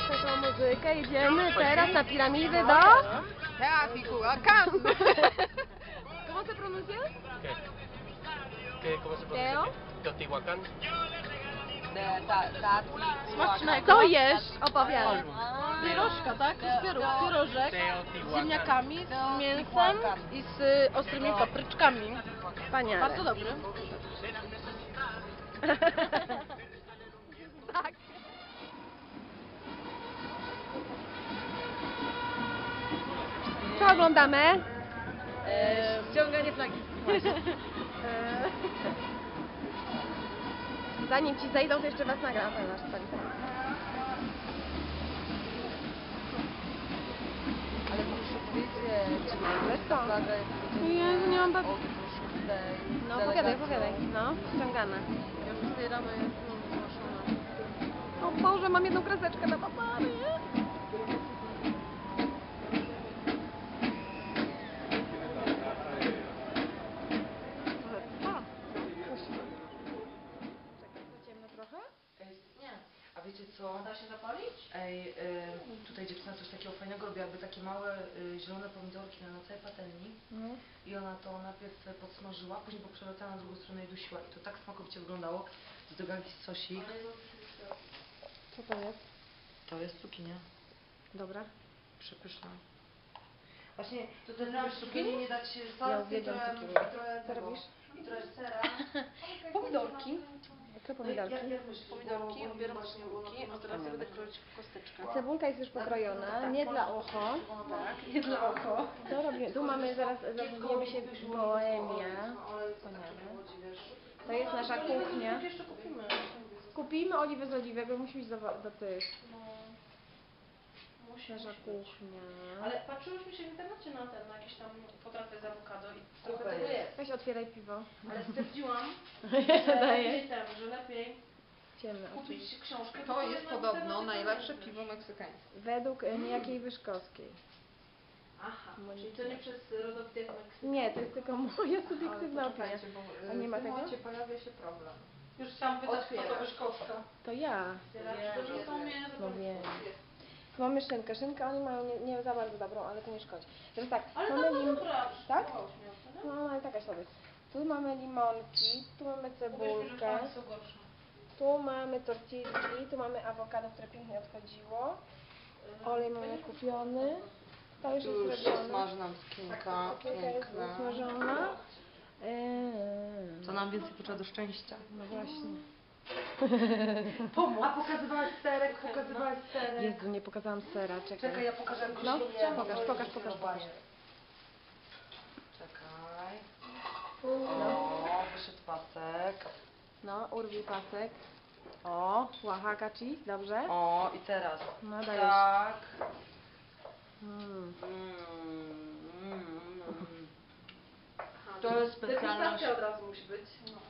taką muzykę. Jedziemy teraz na piramidy do... Teotihuacan. ¿Cómo se pronuncia? ¿Qué? ¿Qué? ¿Cómo se Teo? pronuncia? Teotihuacán. Smacznego. Co jesz? Opowiadaj. Pierożka, tak? Z pieróg, pierożek z Teotihuacan. ziemniakami, z mięsem i z y, ostrymi papryczkami. Wspaniale. Bardzo dobry. tak. Oglądamy? Ściąganie flagi. E, Zanim ci zejdą, to jeszcze was nagram. Tak. Ale proszę powiedzieć, Ale co? flaga jest Jezu, nie mam ba- od tej No opowiadaj, opowiadaj. No, ściągane. Już z tej ramy jest no, zgłoszona. O Boże, mam jedną kreseczkę na papary. Ciemno trochę? Nie. Co? Da się zapalić? Ej, y, tutaj dziewczyna coś takiego fajnego robi, jakby takie małe y, zielone pomidorki na, na całej patelni i ona to najpierw sobie podsmażyła, później poprzewracała na drugą stronę i dusiła i to tak smakowicie wyglądało. Do tego jakiś sosik. Co to jest? To jest cukinia. Dobra. Przepyszna. Właśnie, to lubisz nasz cukinii? cukinii nie dać Ja salsy i uwielbiam trochę, i trochę Co tego, robisz? i trochę sera. Pomidorki. Co No i jak, pomidorki? jak myślisz? Pomidorki, Bo- bo obieram a teraz będę kroić w kosteczkę. Cebulka jest już pokrojona, nie dla oko. Tak, nie dla oko. Co robimy? Tu mamy zaraz, zajmujemy się. Wspaniale. To jest nasza kuchnia. Kupimy. Oliwę z oliwek, musimy iść do, do tych. Nasza kuchnia. Ale patrzyłyśmy się w internecie na ten, na jakieś tam potrawy z awokado i trochę Super tego jest. jest. Weź otwieraj piwo. Ale stwierdziłam, że daję. lepiej, ten, że lepiej Ciemno. kupić książkę. To jest na podobno najlepsze piwo meksykańskie. Według e, niejakiej Wyszkowskiej. Aha, czyli to nie przez rodowitych Meksyk. Nie, to jest tylko moja subiektywna Ale opinia. poczekajcie, bo, y, A nie ma w tym tego? momencie pojawia się problem. Już chciałam pytać, kto to Otwierać. Wyszkowska. To ja. Dobrze, że są mnie No wiem. Tu mamy szynkę. Szynkę oni mają nie, nie za bardzo dobrą, ale to nie szkodzi. Teraz tak, Ale mamy to lim... Tak? to? No, ale taka sobie. Tu mamy limonki, tu mamy cebulkę, tu mamy tortilli, tu mamy awokado, które pięknie odchodziło. Olej mamy kupiony. To już jest się zrobione. smaży nam skinka, Kilka jest piękna. usmażona. Eee, Co nam więcej potrzeba do szczęścia? No właśnie. A pokazywałaś serek, pokazywałaś serek. Jezu, nie pokazałam sera, czekaj. Czekaj, ja pokażę jak No, go ślubujemy, pokaż, bo pokaż, pokaż, pokaż. Czekaj. No, O, wyszedł pasek. no urwij pasek. O, Oaxaca cheese, dobrze? O, i teraz. No, dajesz. Tak. Mm. Mm, mm, mm. To jest specjalność. Degustacja od razu musi być. Co?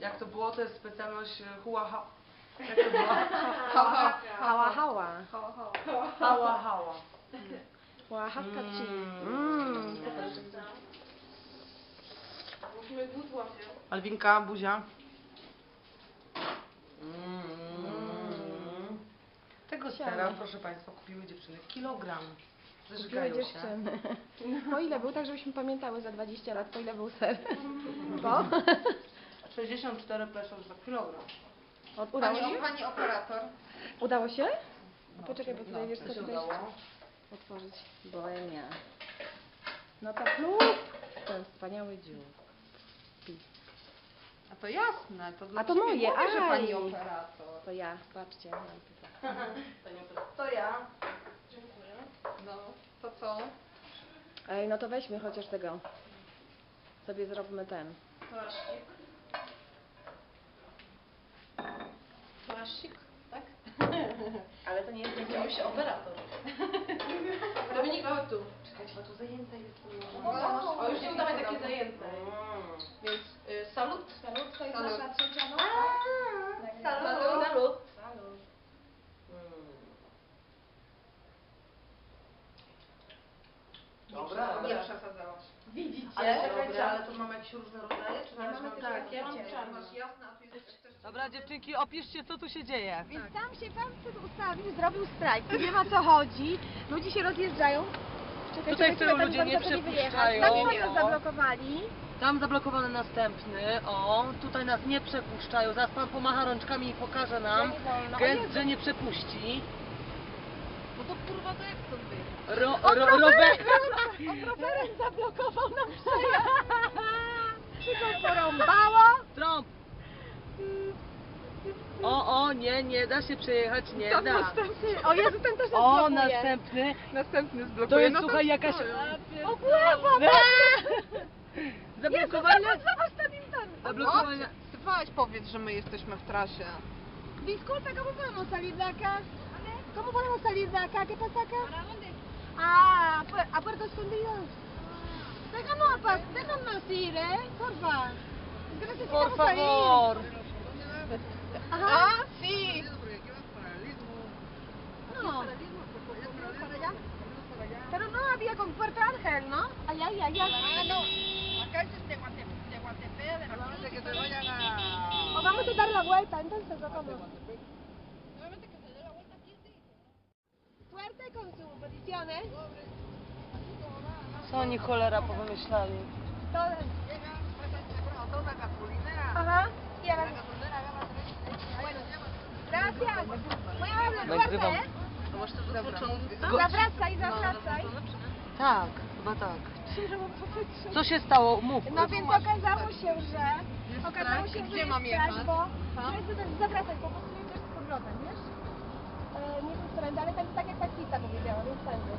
Jak to było, to jest specjalność e, hua ha. Jak to było? Hała, hała. Hała, hała. Hała hała. Oaxaca Mm. Musimy głód łapie. Alwinka, buzia. Mm. Tego Siano. sera, proszę Państwa, kupiły dziewczyny kilogram. Kupiły Zażygają się. dziewczyny. Po ile był, tak żebyśmy pamiętały za 20 lat, po ile był ser? Bo? 64 pesos za kilogram. Od, udało Pani, się? pani operator. Udało się? Poczekaj, bo tutaj wiesz To co się tutaj udało. otworzyć. Bohemia. No to plup! Ten wspaniały dziób. A to jasne. To dla A to moje, mówię, że aj. pani operator. To ja, patrzcie. mam tutaj. To ja. Dziękuję. No, to co? Ej, no to weźmy chociaż tego. Sobie zróbmy ten. Płaszczyk. Płaszczyk, tak? Ale to nie jest się operator. Dominik, chodź tu. Czekajcie, bo tu zajęte jest. O, O, już nie udawaj takie zajęte. Mm. Więc y, salut. Salut, to jest nasza trzecia noc. Salut. Salut. Mm. Dobra. Nie przesadzałaś. Widzicie? Ale czekajcie, ale to mamy jakieś różne rodzaje? Czy mamy tak, tylko ja mam. Masz jasne, a tu jest też... Dobra dziewczynki, opiszcie co tu się dzieje. Więc tam się facet ustawił, zrobił strajk. Nie wiem o co chodzi. Ludzie się rozjeżdżają. Czekaj, Tutaj czekaj, tylu ludzie nie przepuszczają. wyjechać. Tam nas zablokowali. Tam zablokowany następny, o, tutaj nas nie przepuszczają. Zaraz pan pomacha rączkami i pokaże nam, gest, że nie przepuści. No to kurwa to jak stąd wyjść? Ro, ro, rower... On rowerem zablokował nam przejazd. Wszystko porąbało. Trąb! O, o, nie, nie da się przejechać, nie Tam da. następny. O Jezu, ten też nas O, następny. Następny zblokuje. To jest, no słuchaj, jakaś... O kurwa, Zablokowanie... Jezu, zobacz ten ten. Zablokowanie... Weź powiedz, że my jesteśmy w trasie. Disculpa, ¿cómo podemos salir de acá? ¿Cómo podemos salir de acá? ¿Qué pasa acá? Ah, a, Pu- a Puerto Escondido. Déjanos, a pas- déjanos ir, ¿eh? Porfa. Necesitamos Por favor. Ajá. Ah, sí. No. Pero no había con Puerto Ángel, ¿no? Allá, allá, allá. Acá es este Guatepea de la Cruz. que se vayan a... O vamos a dar la vuelta, entonces, ¿o cómo? Co oni cholera powymyślali? Ajá. Y a la... Gracias. Voy a hablar Nagrywam. fuerte, ¿eh? No masz też zaznaczony. Zawracaj, zawracaj. Tak, chyba tak. Co się stało? Mów. No więc okazało się, że... Okazało się, że Gdzie jest jechać? Bo prezydent zawracaj, bo pasuje też z powrotem, wiesz? Nie wiem, którędy, ale tak, tak jak taksista powiedziała, więc tędy.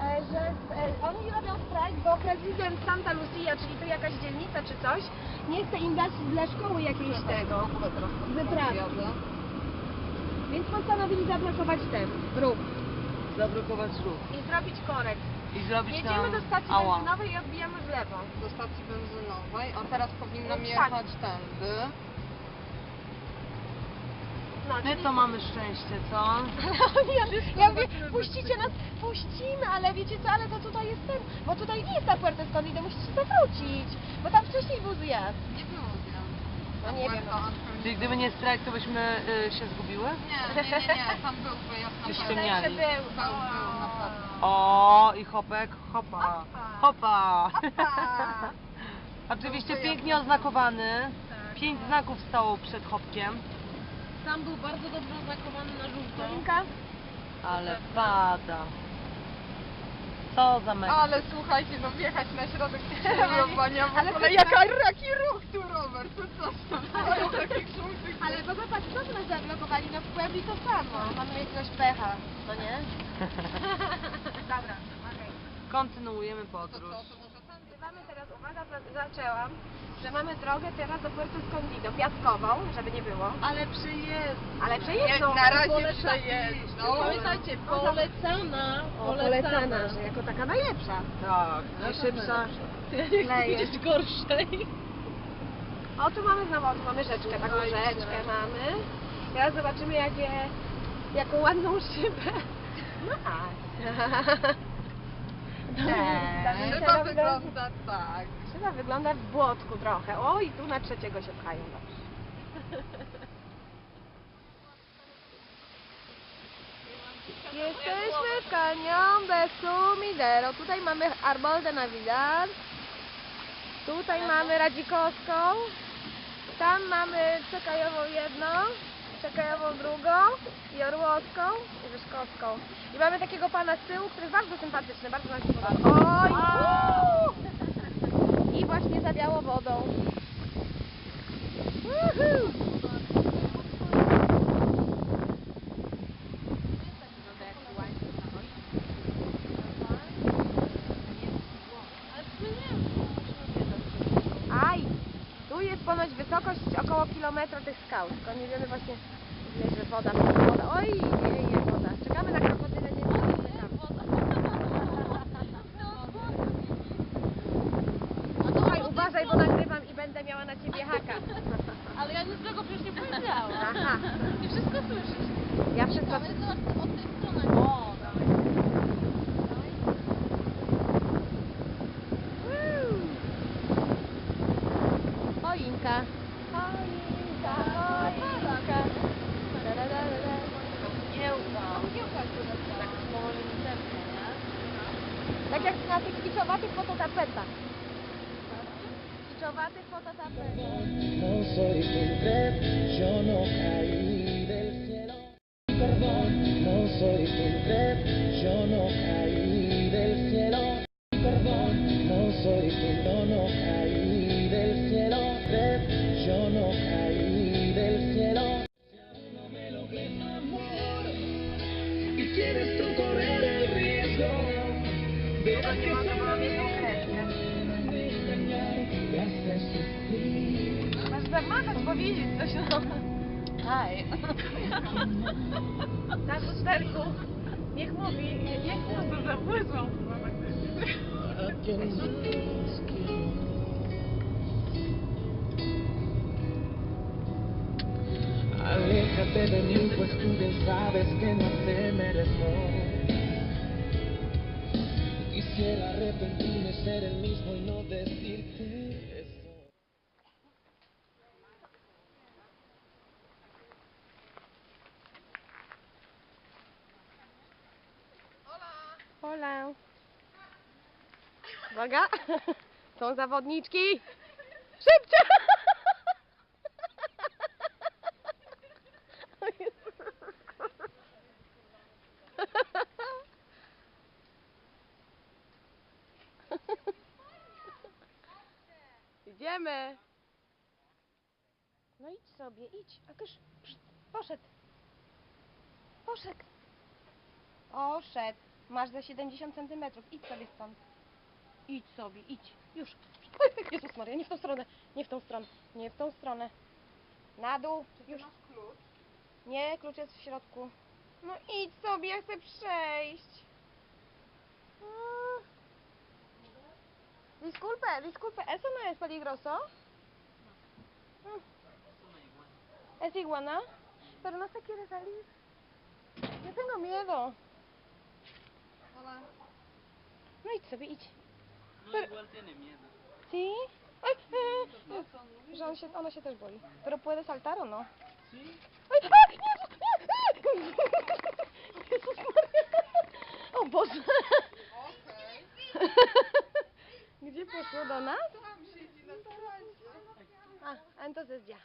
E, że e, oni robią strajk, bo prezydent Santa Lucia, czyli to jakaś dzielnica czy coś, nie chce im dać dla szkoły jakiejś tego wyprawy. Więc postanowili zablokować ten ruch Zablokować ruch. i zrobić korek. I zrobić Jedziemy do stacji Ała. benzynowej i odbijamy w lewo. Do stacji benzynowej, a teraz powinnam Tak. jechać tędy. No, My to mamy szczęście, co? ja, ja mówię, puścicie nas, puścimy, ale wiecie co, ale to tutaj jest ten, bo tutaj nie jest ta Puerto Escondido, musicie zawrócić, bo tam wcześniej wóz jadł. Nie było wiem. No nie wiem. Czyli gdyby nie strajk, to byśmy y, się zgubiły? Nie, nie, nie, nie, tam był wyjazd na pewno. Że był. Był, był na pewno. O, i hopek, hopa. Hopa. Hopa. Oczywiście pięknie oznakowany. Pięć znaków stało przed hopkiem, Tam był bardzo dobrze oznakowany na żółto. Ale pada. Co za mega. Ale słuchajcie, no wjechać na środek skrzyżowania w Ale ogóle, to jaka, tak- jaki ruch tu, Robert, to co tam? takich żółtych... Ale bo zobacz, co nas zablokowali, no w Puebli to samo, mamy jakiegoś pecha, no nie? Dobra, okej. Kontynuujemy To podróż. Uwaga, za- zaczęłam, że mamy drogę teraz do Puerto Escondido, piaskową, żeby nie było. Ale przyjeżdż. Ale przejeżdżą. Na razie Poleca- przejeżdżą. Pamiętajcie, polecana, O, polecana, że jako taka najlepsza. Tak, najszybsza. Jest gorszej. O, tu mamy znowu, tu mamy rzeczkę, taką rzeczkę mamy. Teraz zobaczymy, jakie, jaką ładną szybę. No tak. Szyba wygląda tak. Szyba wygląda w błotku trochę. O, i tu na trzeciego się pchają. Dobrze. Jesteśmy w Cañón de Sumidero. Tutaj mamy Arbol de Navidad. Tutaj mamy Radzikowską. Tam mamy Czekajową jedną, Czekajową drugą i Orłowską i Wyszkowską. I mamy takiego pana z tyłu, który jest bardzo sympatyczny, bardzo nam się podoba. Oj! I właśnie zawiało wodą. Woohoo! Aj! Tu jest ponoć wysokość około kilometra tych skał, tylko nie wiemy właśnie, ile, że woda, woda. Oj, nie, nie, woda. Czekamy na krokodyle, nie ma Słuchaj, uważaj, bo nagrywam i będę miała na ciebie haka. Ale ja nic złego przecież nie powiedziałam. Aha, Ty wszystko słyszysz. ja wszystko... od tej strony. O, Woo! Tak jak na tych kiczowatych fototapetach. Kiczowatych fototapetach. No soy tu red, yo no caí zamachać, powiedzieć coś no. Hej. Na lusterku. Niech mówi, niech mówi. Más quiero. Aléjate de mí, pues tú bien sabes que no te merezco. Quisiera arrepentirme, ser el mismo Uwaga. Są zawodniczki. Szybciej. Idziemy. No idź sobie, idź. A kysz, poszedł. Poszedł. Poszedł. Masz za 70 centymetrów. Idź sobie stąd. Idź sobie, idź. Już. Jezus Maria, nie w tą stronę. Nie w tą stronę. Nie w tą stronę. Na dół. Już. Nie, klucz jest w środku. No idź sobie, ja chcę przejść. Disculpe, disculpe, ¿eso no es peligroso? Mm. ¿Es iguana? Pero no se quiere salir. Yo tengo miedo. No idź sobie, idź. No igual tiene miedo. ¿Sí? Ay, eh, eh, że on się, ona się też boi. Pero puede saltar o no? Sí. Ay, ay, Jezus, nie, Jezus Maria. O Boże. Gdzie poszło do nas? A, a entonces ya.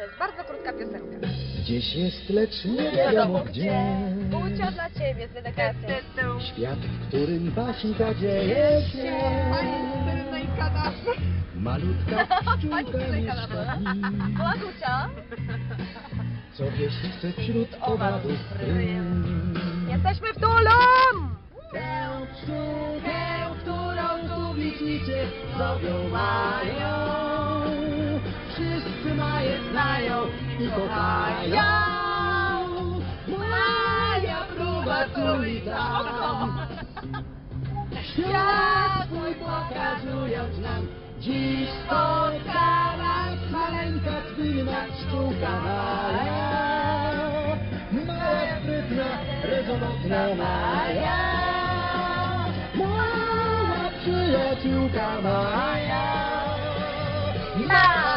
To jest bardzo krótka piosenka. Gdzieś jest, lecz nie wiadomo gdzie. Gucio dla Ciebie z dedykacją. Świat, w którym baśnika dzieje się. Malutka pszczółka mieszka w nim. Była Gucio. Co wieść chce wśród owadów rym Jesteśmy w Tulum! Tę pszczółkę, którą tu licznicy zowią mają kochają Maja próba tu i tam Świat swój pokazując nam Dziś spotkała maleńka zwinna pszczółka Maja. Mała, sprytna, rezonotna Maja. Mała przyjaciółka Maja. Maja